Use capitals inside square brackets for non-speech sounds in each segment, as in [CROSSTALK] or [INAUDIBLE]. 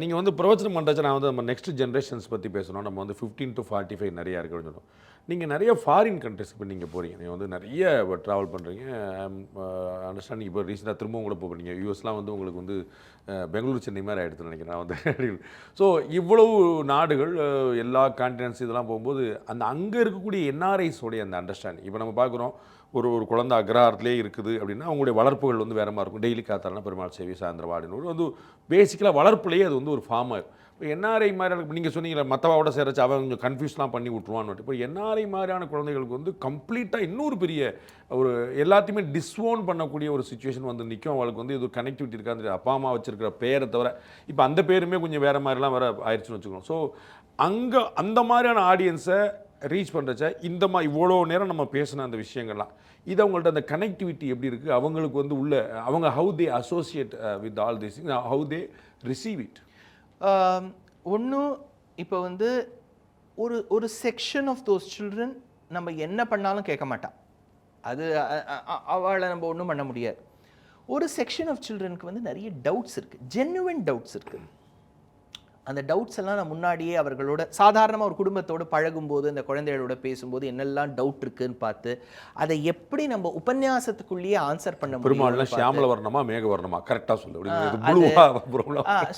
நீங்கள் வந்து பிரவச்சனம் பண்ணுறச்சு நான் வந்து நம்ம நெக்ஸ்ட் ஜென்ரேஷன்ஸ் பற்றி பேசணும். நம்ம வந்து ஃபிஃப்டீன் டு ஃபார்ட்டி ஃபைவ் நிறையா இருக்குன்னு சொன்னோம் நீங்கள் நிறைய ஃபாரின் கண்ட்ரிஸ் இப்போ நீங்கள் போகிறீங்க நீங்கள் வந்து நிறைய ட்ராவல் பண்ணுறீங்க அண்டர்ஸ்டாண்டிங் இப்போ ரீசெண்டாக திரும்பவும் கூட போகிறீங்க யூஎஸ்லாம் வந்து உங்களுக்கு வந்து uh, பெங்களூர் சென்னை மாதிரி ஆகிடுதுன்னு நினைக்கிறேன். நான் வந்து [LAUGHS] ஸோ இவ்வளவு நாடுகள் uh, எல்லா கான்டினன்ஸ் இதெல்லாம் போகும்போது அந்த அங்கே இருக்கக்கூடிய என்ஆர்ஐஸோடைய அந்த அண்டர்ஸ்டாண்டிங் இப்போ நம்ம பார்க்குறோம் ஒரு ஒரு குழந்தை அக்ரஹாரத்திலே இருக்குது அப்படின்னா அவங்களுடைய வளர்ப்புகள் வந்து வேற மாதிரி இருக்கும். டெய்லி காத்தாலனா பெருமாள் சேவை சாயந்தரவாடினு வந்து பேசிக்கலாக வளர்ப்புலேயே அது வந்து ஒரு ஃபார்ம் ஆகும் இப்போ என்ஆர்ஐ மாதிரியான நீங்கள் சொன்னீங்களே மற்றவோட சேரச்சு அவன் கொஞ்சம் கன்ஃபியூஸ்லாம் பண்ணி விட்ருவான்னு இப்போ என்ஆர்ஐ மாதிரியான குழந்தைகளுக்கு வந்து கம்ப்ளீட்டாக இன்னொரு பெரிய ஒரு எல்லாத்தையுமே டிஸ்ஓன் பண்ணக்கூடிய ஒரு சுச்சுவேஷன் வந்து நிற்கும் அவளுக்கு வந்து இது கனெக்டிவிட்டி இருக்காது. அப்பா அம்மா வச்சுருக்கிற பேரை தவிர இப்போ அந்த பேருமே கொஞ்சம் வேறு மாதிரிலாம் வேறு ஆயிடுச்சுன்னு வச்சுக்கோங்க. ஸோ அங்கே அந்த மாதிரியான ஆடியன்ஸை ரீச் பண்ணுறச்ச இந்த மாதிரி இவ்வளோ நேரம் நம்ம பேசின அந்த விஷயங்கள்லாம். இது அவங்கள்ட்ட அந்த கனெக்டிவிட்டி எப்படி இருக்குது அவங்களுக்கு வந்து உள்ள அவங்க how they associate with all this how they receive it ஒன்றும் இப்போ வந்து ஒரு ஒரு செக்ஷன் ஆஃப் தோஸ் சில்ட்ரன் நம்ம என்ன பண்ணாலும் கேட்க மாட்டான். அது அவளை நம்ம ஒன்றும் பண்ண முடியாது. ஒரு செக்ஷன் ஆஃப் சில்ட்ரனுக்கு வந்து நிறைய டவுட்ஸ் இருக்குது ஜென்யூன் டவுட்ஸ் இருக்குது அந்த டவுட்ஸ் எல்லாம் நான் முன்னாடியே அவர்களோட சாதாரணமாக ஒரு குடும்பத்தோடு பழகும்போது அந்த குழந்தைகளோட பேசும்போது என்னெல்லாம் டவுட் இருக்குன்னு பார்த்து அதை எப்படி நம்ம உபன்யாசத்துக்குள்ளேயே ஆன்சர் பண்ண முடியும் ஷியாமல வர்ணமா மேக வர்ணமா? கரெக்டாக சொல்லு.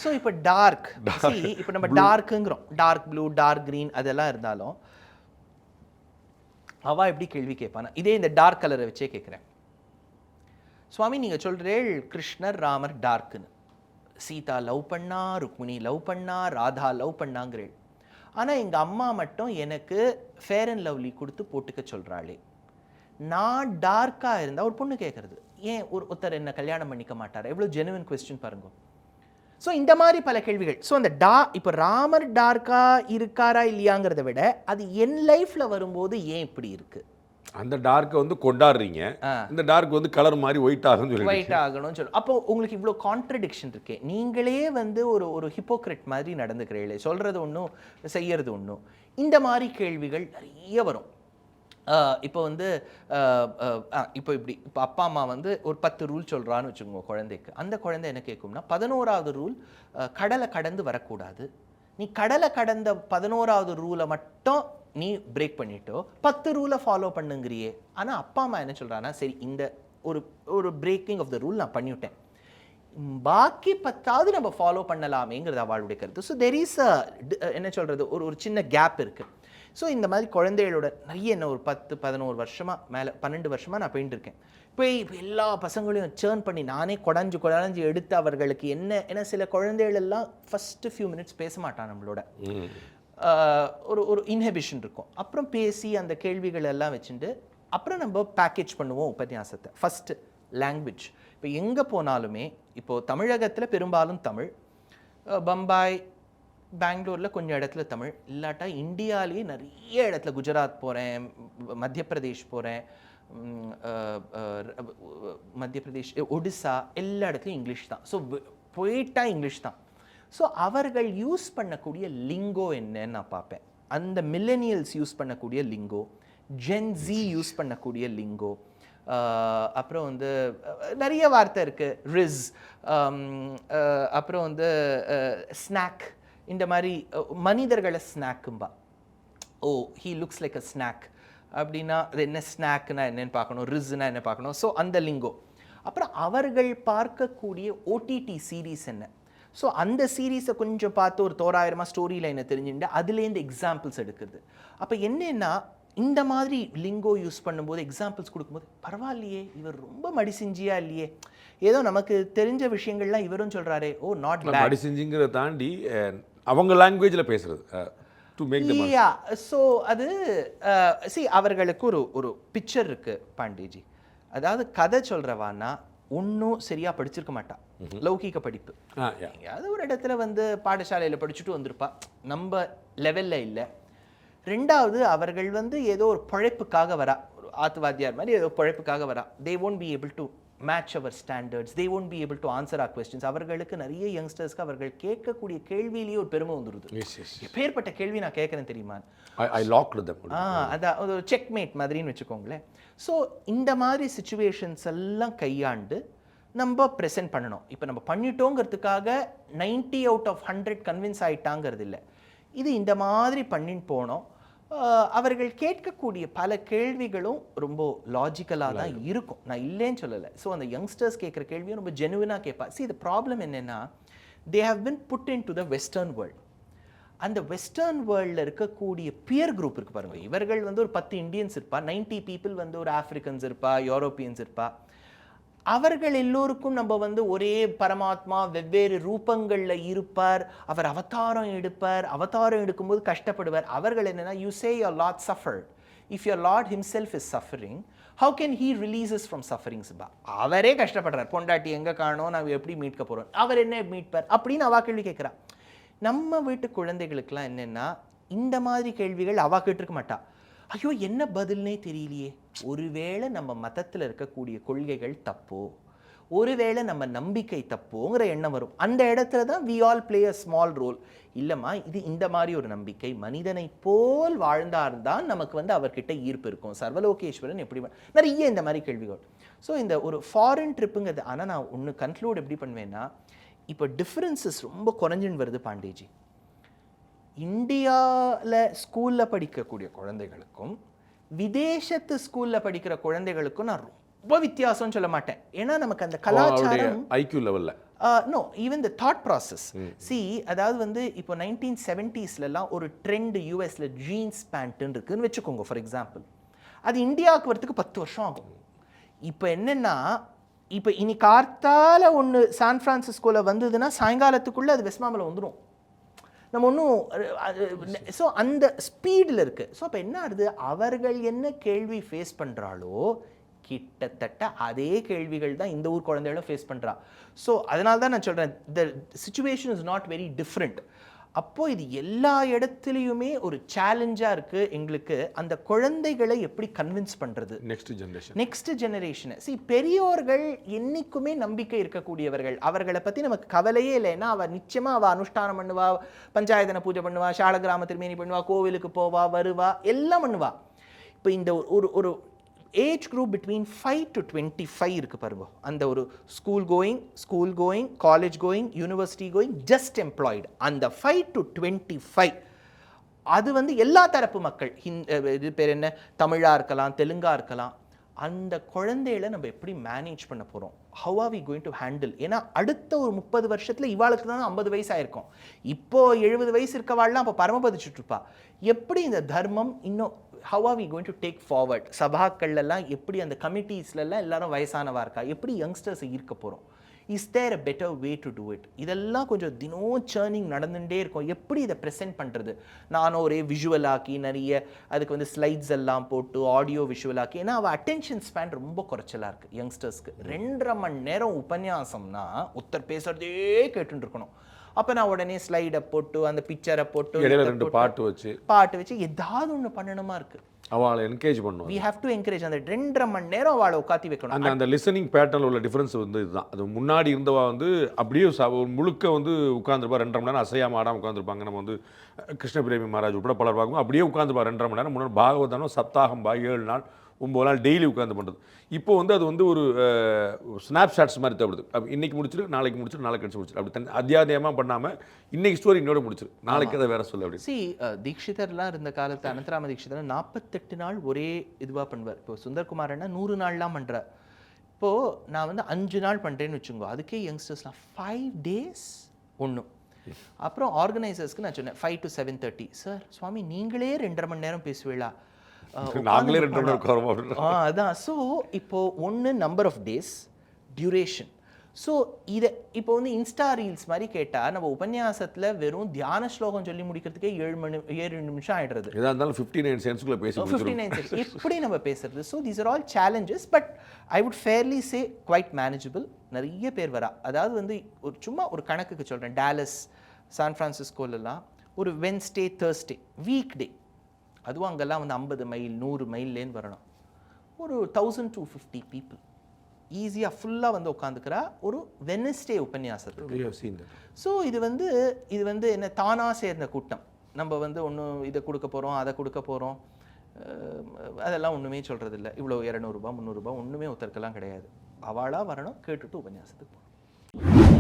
ஸோ இப்போ டார்க் இப்போ நம்ம டார்க்குங்கிறோம் டார்க் ப்ளூ டார்க் க்ரீன் அதெல்லாம் இருந்தாலும் அவ எப்படி கேள்வி கேட்பானா? இதே இந்த டார்க் கலரை வச்சே கேட்குறேன். சுவாமி நீங்க சொல்றேள் கிருஷ்ணர் ராமர் டார்க்குன்னு சீதா லவ் பண்ணா ருக்மிணி லவ் பண்ணா ராதா லவ் பண்ணாங்கிறேள். ஆனால் எங்கள் அம்மா மட்டும் எனக்கு ஃபேர் அண்ட் லவ்லி கொடுத்து போட்டுக்க சொல்கிறாளே நான் டார்க்காக இருந்தால் ஒரு பொண்ணு கேட்குறது ஏன் ஒரு ஒருத்தர் என்னை கல்யாணம் பண்ணிக்க மாட்டார்? எவ்வளோ ஜெனுவன் கொஸ்டின் பாருங்க. ஸோ இந்த மாதிரி பல கேள்விகள். ஸோ அந்த டா இப்போ ராமர் டார்க்காக இருக்காரா இல்லையாங்கிறத விட அது என் லைஃப்பில் வரும்போது ஏன் இப்படி இருக்குது அந்த டார்க்கை வந்து கொண்டாடுறீங்க. இந்த டார்க் வந்து கலர் மாதிரி ஒயிட் ஆகும்னு சொல்லி ஒயிட் ஆகணும்னு சொல்லு அப்போ உங்களுக்கு இவ்வளோ கான்ட்ரடிக்ஷன் இருக்கே. நீங்களே வந்து ஒரு ஒரு ஹிப்போக்ரிட் மாதிரி நடந்துக்கிறீங்களே. சொல்றது ஒன்றும் செய்யறது ஒன்றும் இந்த மாதிரி கேள்விகள் நிறைய வரும். இப்போ வந்து இப்போ இப்படி இப்போ அப்பா அம்மா வந்து ஒரு பத்து ரூல் சொல்றான்னு வச்சுக்கோங்க குழந்தைக்கு. அந்த குழந்தை என்ன கேட்கும்னா பதினோராவது ரூல் கடலை கடந்து வரக்கூடாது. நீ கடலை கடந்த பதினோராவது ரூலை மட்டும் நீ பிரேக் பண்ணிட்டோ பத்து ரூலை ஃபாலோ பண்ணுங்கிறியே. ஆனால் அப்பா அம்மா என்ன சொல்கிறான்னா சரி இந்த ஒரு ஒரு பிரேக்கிங் ஆஃப் த ரூல் நான் பண்ணிவிட்டேன் பாக்கி பத்தாவது நம்ம ஃபாலோ பண்ணலாமேங்கிறது அவளுடைய கருத்து. ஸோ தெர் இஸ் என்ன சொல்கிறது ஒரு ஒரு சின்ன கேப் இருக்குது ஸோ இந்த மாதிரி குழந்தைகளோட நிறைய என்ன ஒரு பத்து பதினோரு வருஷமாக மேலே பன்னெண்டு வருஷமாக நான் போயிட்டுருக்கேன் போய் எல்லா பசங்களையும் சேர்ன் பண்ணி நானே குடஞ்சு குடஞ்சு எடுத்து அவர்களுக்கு என்ன ஏன்னா சில குழந்தைகள் எல்லாம் ஃபஸ்ட்டு ஃபியூ மினிட்ஸ் பேச மாட்டான் நம்மளோட. ஒரு ஒரு இன்ஹிபிஷன் இருக்கும். அப்புறம் பேசி அந்த கேள்விகள் எல்லாம் வச்சுட்டு அப்புறம் நம்ம பேக்கேஜ் பண்ணுவோம் உபன்யாசத்தை. ஃபஸ்ட்டு லாங்குவேஜ் இப்போ எங்கே போனாலுமே இப்போது தமிழகத்தில் பெரும்பாலும் தமிழ் பம்பாய் பெங்களூரில் கொஞ்சம் இடத்துல தமிழ் இல்லாட்டா இந்தியாவிலேயே நிறைய இடத்துல குஜராத் போகிறேன் மத்திய பிரதேஷ் போகிறேன் மத்திய பிரதேஷ் ஒடிசா எல்லா இடத்துலையும் இங்கிலீஷ் தான். ஸோ போயிட்டா இங்கிலீஷ் தான். ஸோ அவர்கள் யூஸ் பண்ணக்கூடிய லிங்கோ என்னன்னு நான் பார்ப்பேன். அந்த மில்லனியல்ஸ் யூஸ் பண்ணக்கூடிய லிங்கோ ஜென்ஸி யூஸ் பண்ணக்கூடிய லிங்கோ அப்புறம் வந்து நிறைய வார்த்தை இருக்குது ரிஸ் அப்புறம் வந்து ஸ்நாக் இந்த மாதிரி மனிதர்களை ஸ்நாக்கும்பா ஓ he looks like a snake அப்படின்னா அது என்ன ஸ்நாக்னா என்னன்னு பார்க்கணும் ரிஸ்னா என்ன பார்க்கணும்? ஸோ அந்த லிங்கோ. அப்புறம் அவர்கள் பார்க்கக்கூடிய ஓடிடி சீரீஸ் என்ன? ஸோ அந்த சீரீஸை கொஞ்சம் பார்த்து ஒரு தோராயிரமாக ஸ்டோரி லைனை தெரிஞ்சுட்டு அதுலேருந்து எக்ஸாம்பிள்ஸ் எடுக்கிறது. அப்போ என்னன்னா இந்த மாதிரி லிங்கோ யூஸ் பண்ணும்போது எக்ஸாம்பிள்ஸ் கொடுக்கும்போது பரவாயில்லையே இவர் ரொம்ப மடிசிஞ்சியா இல்லையே? ஏதோ நமக்கு தெரிஞ்ச விஷயங்கள்லாம் இவரும் சொல்றாரே ஓ நாட் நம்ம அடி செஞ்சுங்கிறத தாண்டி அவங்க லாங்குவேஜில் பேசுறது ஸோ அது சி அவர்களுக்கு ஒரு ஒரு பிக்சர் இருக்கு பாண்டிஜி அதாவது கதை சொல்றவான்னா ஒன்றும் சரியா படிச்சிருக்க மாட்டா. லௌகீக படிப்பு. ஆ எங்கேயாவது ஒரு இடத்துல வந்து பாடசாலையில படிச்சுட்டு வந்திருப்பா. நம்ம லெவல்ல இல்லை. ரெண்டாவது அவர்கள் வந்து ஏதோ ஒரு பழைப்புக்காக வரா. ஒரு ஆத்துவாத்தியார் மாதிரி ஏதோ பழைப்புக்காக வரா. They won't be able to match our standards they won't be able to answer our questions. அவர்களுக்கு நிறைய யங்ஸ்டர்ஸ்க்கு அவர்கள் கேட்கக்கூடிய கேள்வியிலேயே ஒரு பெருமை வந்துருது. எப்பேற்பட்ட கேள்வி நான் கேட்கறேன் தெரியுமா? ஐ ஆ அதான் அது ஒரு செக்மேட் மாதிரின்னு வச்சுக்கோங்களேன். ஸோ இந்த மாதிரி சுச்சுவேஷன்ஸ் எல்லாம் கையாண்டு நம்ம ப்ரெசென்ட் பண்ணணும். இப்போ நம்ம பண்ணிட்டோங்கிறதுக்காக 90 அவுட் ஆஃப் ஹண்ட்ரட் கன்வின்ஸ் ஆயிட்டாங்கிறது இல்லை. இது இந்த மாதிரி பண்ணின்னு போனோம். அவர்கள் கேட்கக்கூடிய பல கேள்விகளும் ரொம்ப லாஜிக்கலாக தான் இருக்கும். நான் இல்லைன்னு சொல்லலை. ஸோ அந்த யங்ஸ்டர்ஸ் கேட்குற கேள்வியும் ரொம்ப ஜெனுவினாக கேட்பா. See the ப்ராப்ளம் என்னென்னா they have been put into the western world அந்த வெஸ்டர்ன் வேர்ல்டில் இருக்கக்கூடிய பியர் குரூப் இருக்கு பாருங்க. இவர்கள் வந்து ஒரு பத்து இந்தியன்ஸ் இருப்பா. 90 பீப்புள் வந்து ஒரு ஆப்பிரிக்கன்ஸ் இருப்பா யூரோப்பியன்ஸ் இருப்பா. அவர்கள் எல்லோருக்கும் நம்ம வந்து ஒரே பரமாத்மா வெவ்வேறு ரூபங்களில் இருப்பார். அவர் அவதாரம் எடுப்பார். அவதாரம் எடுக்கும்போது கஷ்டப்படுவார். அவர்கள் என்னென்னா you say your lord suffered if your lord himself is suffering how can he releases from sufferings பா அவரே கஷ்டப்படுறார். பொண்டாட்டி எங்கே காணோம்? நான் எப்படி மீட்க போகிறோம் அவர் என்ன மீட்பார்? அப்படின்னு அவா கேள்வி கேட்குறா. நம்ம வீட்டு குழந்தைகளுக்கெல்லாம் என்னென்னா இந்த மாதிரி கேள்விகள் அவா கேட்டிருக்க மாட்டா. ஐயோ என்ன பதில்னே தெரியலையே. ஒருவேளை நம்ம மதத்தில் இருக்கக்கூடிய கொள்கைகள் தப்போ ஒருவேளை நம்ம நம்பிக்கை தப்போங்கிற எண்ணம் வரும். அந்த இடத்துல தான் we all play a small role இல்லைம்மா இது இந்த மாதிரி ஒரு நம்பிக்கை. மனிதனை போல் வாழ்ந்தார்தான் நமக்கு வந்து அவர்கிட்ட ஈர்ப்பு இருக்கும். சர்வலோகேஸ்வரன் எப்படி நிறைய இந்த மாதிரி கேள்விகள். ஸோ இந்த ஒரு ஃபாரின் ட்ரிப்புங்கிறது ஆனால் நான் ஒன்று கன்க்ளூட் எப்படி பண்ணுவேன்னா இப்போ டிஃப்ரென்சஸ் ரொம்ப குறைஞ்சுன்னு வருது பாண்டேஜி இந்தியாவில் ஸ்கூலில் படிக்கக்கூடிய குழந்தைகளுக்கும் விதேசத்து ஸ்கூலில் படிக்கிற குழந்தைகளுக்கும் நான் ரொம்ப வித்தியாசம்னு சொல்ல மாட்டேன். ஏன்னா நமக்கு அந்த கலாச்சாரம் ஐக்யூ லெவலில் no even the thought process C அதாவது வந்து இப்போ நைன்டீன் செவன்ட்டீஸ்லலாம் ஒரு ட்ரெண்ட் யூஎஸில் ஜீன்ஸ் பேண்ட்டுன்னு இருக்குன்னு வச்சுக்கோங்க ஃபார் எக்ஸாம்பிள் அது இந்தியாவுக்கு வரத்துக்கு பத்து வருஷம் ஆகும். இப்போ என்னென்னா இப்போ இனி கார்த்தால ஒன்று சான் ஃப்ரான்சிஸ்கோவில் வந்ததுன்னா சாயங்காலத்துக்குள்ளே அது வெஸ்மாமில் வந்துடும் நம்ம ஒன்றும் ஸோ அந்த ஸ்பீடில் இருக்குது ஸோ அப்போ என்ன ஆகுது? அவர்கள் என்ன கேள்வி ஃபேஸ் பண்ணுறாளோ கிட்டத்தட்ட அதே கேள்விகள் தான் இந்த ஊர் குழந்தைகளும் ஃபேஸ் பண்ணுறா ஸோ அதனால தான் நான் சொல்கிறேன் the situation is not very different அப்போ இது எல்லா இடத்துலையுமே ஒரு சேலஞ்சாக இருக்குது எங்களுக்கு. அந்த குழந்தைகளை எப்படி கன்வின்ஸ் பண்ணுறது next generation next generation see பெரியோர்கள் என்னைக்குமே நம்பிக்கை இருக்கக்கூடியவர்கள். அவர்களை பற்றி நமக்கு கவலையே இல்லை. ஏன்னா அவ நிச்சயமாக அவள் அனுஷ்டானம் பண்ணுவா பஞ்சாயத்தனை பூஜை பண்ணுவா சால கிராம திருமேனி பண்ணுவா கோவிலுக்கு போவா வருவா எல்லாம் பண்ணுவா. இப்போ இந்த ஒரு ஒரு age group between five to twenty five இருக்குது பாருங்க. அந்த ஒரு school going school going college going university going just employed அந்த ஃபைவ் டு டுவெண்ட்டி ஃபைவ் அது வந்து எல்லா தரப்பு மக்கள். ஹிந் இது பேர் என்ன? தமிழாக இருக்கலாம் தெலுங்காக இருக்கலாம். அந்த குழந்தைகளை நம்ம எப்படி மேனேஜ் பண்ண போகிறோம் how are we going to handle ஏன்னா அடுத்த ஒரு முப்பது வருஷத்தில் இவாளுக்கு தான் ஐம்பது வயசு ஆயிருக்கும் இப்போ எழுபது வயசு இருக்கவாள்லாம் அப்போ பரமபதிச்சுட்ருப்பா எப்படி இந்த தர்மம் இன்னும் how are we going to take forward சபாக்கள்லாம் எப்படி அந்த கமிட்டிஸ்லலாம் எல்லாரும் வயசானவா இருக்கா? எப்படி யங்ஸ்டர்ஸ் ஈர்க்க போகிறோம் is there a better way to do it இதெல்லாம் கொஞ்சம் தினம் சேர்னிங் நடந்துகிட்டே இருக்கும். எப்படி இதை ப்ரெசென்ட் பண்ணுறது நானும் ஒரே விஷுவல் ஆக்கி நிறைய அதுக்கு வந்து ஸ்லைட்ஸ் எல்லாம் போட்டு ஆடியோ விஷுவல் ஆக்கி ஏன்னா அவள் அட்டென்ஷன் ஸ்பேன் ரொம்ப குறைச்சலா இருக்குது யங்ஸ்டர்ஸ்க்கு ரெண்டரை மணி நேரம் உபன்யாசம்னா ஒருத்தர் பேசுறதே கேட்டுட்டு இருக்கணும். அப்போ நான் உடனே ஸ்லைடை போட்டு அந்த பிக்சரை போட்டு, பாட்டு வச்சு. பாட்டு வச்சு ஏதாவது ஒன்று பண்ணணுமா இருக்குது அவளை என்கரேஜ் பண்ணுவோம் வி ஹாவ் டு என்கரேஜ் அந்த ரெண்டரை மணி நேரம் அவளை உட்காத்தி வைக்கணும். அந்த அந்த லிசனிங் பேட்டர்னில் உள்ள டிஃப்ரென்ஸ் வந்து இதுதான். அது முன்னாடி இருந்தவா வந்து அப்படியே முழுக்க வந்து உட்காந்துருப்பா ரெண்டரை மணி நேரம் அசையாம ஆடாம உட்காந்துருப்பாங்க நம்ம வந்து கிருஷ்ணபிரேமி மகாராஜ் உட்பட பலர் பார்க்கும் அப்படியே உட்காந்துருப்பா ரெண்டரை மணி நேரம். முன்னாடி பாகவதானம் சப்தாகம் பா ஏழு நாள் ஒம்பது நாள் டெய்லி உட்காந்து பண்ணுறது இப்போ வந்து அது வந்து ஒரு ஸ்னாப் ஷாட்ஸ் மாதிரி தேவைப்படுது. அப்ப இன்னைக்கு முடிச்சிரு நாளைக்கு முடிச்சிரு நாளைக்கு கழிச்சு முடிச்சிரு. அப்படி தனி அத்தியாயமாக பண்ணாமல் இன்னைக்கு ஸ்டோரி இன்னோட முடிச்சிரு. நாளைக்கு அதை வேற சொல்லு அப்படி சி தீக்ஷிதர்லாம் இருந்த காலத்து அனந்தராம தீக்ஷிதர் நாற்பத்தெட்டு நாள் ஒரே இதுவாக பண்ணுவார். இப்போ சுந்தர்குமாரன்னா நூறு நாள்லாம் பண்ணுறார் இப்போது நான் வந்து அஞ்சு நாள் பண்ணுறேன்னு வச்சுக்கோ அதுக்கே யங்ஸ்டர்ஸ்லாம் ஃபைவ் டேஸ் ஒன்று அப்புறம் ஆர்கனைசர்ஸ்க்கு நான் சொன்னேன் five to seven thirty sir Swami நீங்களே ரெண்டரை மணி நேரம் பேசுவீங்களா? [LAUGHS] நாங்களே ரெண்டு மணி உட்காரோம் அப்படின்னு அதான். ஸோ இப்போ ஒன்று number of days duration so இதை இப்போ வந்து இன்ஸ்டா ரீல்ஸ் மாதிரி கேட்டால் நம்ம உபன்யாசத்தில் வெறும் தியான ஸ்லோகம் சொல்லி முடிக்கிறதுக்கே ஏழு மணி ஏழு நிமிஷம் ஆயிடுறது. எதாக இருந்தாலும் ஃபிஃப்டி நைன் சென்ஸ்குள்ளே பேசி ஃபிஃப்டி நைன் எப்படி நம்ம பேசுறது? So these are all challenges but I would fairly say quite manageable நிறைய பேர் வரா. அதாவது வந்து ஒரு சும்மா ஒரு கணக்குக்கு சொல்கிறேன் டேலஸ் சான் ஃப்ரான்சிஸ்கோலலாம் ஒரு வென்ஸ்டே தேர்ஸ்டே வீக் டே அதுவும் அங்கெல்லாம் வந்து ஐம்பது மைல் நூறு மைல்லேன்னு வரணும். ஒரு தௌசண்ட் டூ ஃபிஃப்டி பீப்புள் ஈஸியாக ஃபுல்லாக வந்து உட்காந்துக்கிறா ஒரு வெனஸ்டே உபன்யாசத்துக்கு. ஸோ இது வந்து இது வந்து என்ன தானாக சேர்ந்த கூட்டம். நம்ம வந்து ஒன்றும் இதை கொடுக்க போகிறோம் அதை கொடுக்க போகிறோம் அதெல்லாம் ஒன்றுமே சொல்கிறது இல்லை இவ்வளோ இரநூறுபா முந்நூறுரூபா ஒன்றுமே ஒருத்தருக்கெல்லாம் கிடையாது. அவளாக வரணும் கேட்டுட்டு உபன்யாசத்துக்கு போகணும்.